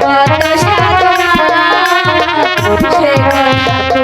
কত সাধনা সে কথা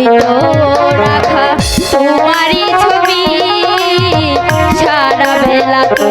ছবি তো রাখা তোমারই ছবি সারা বেলা তো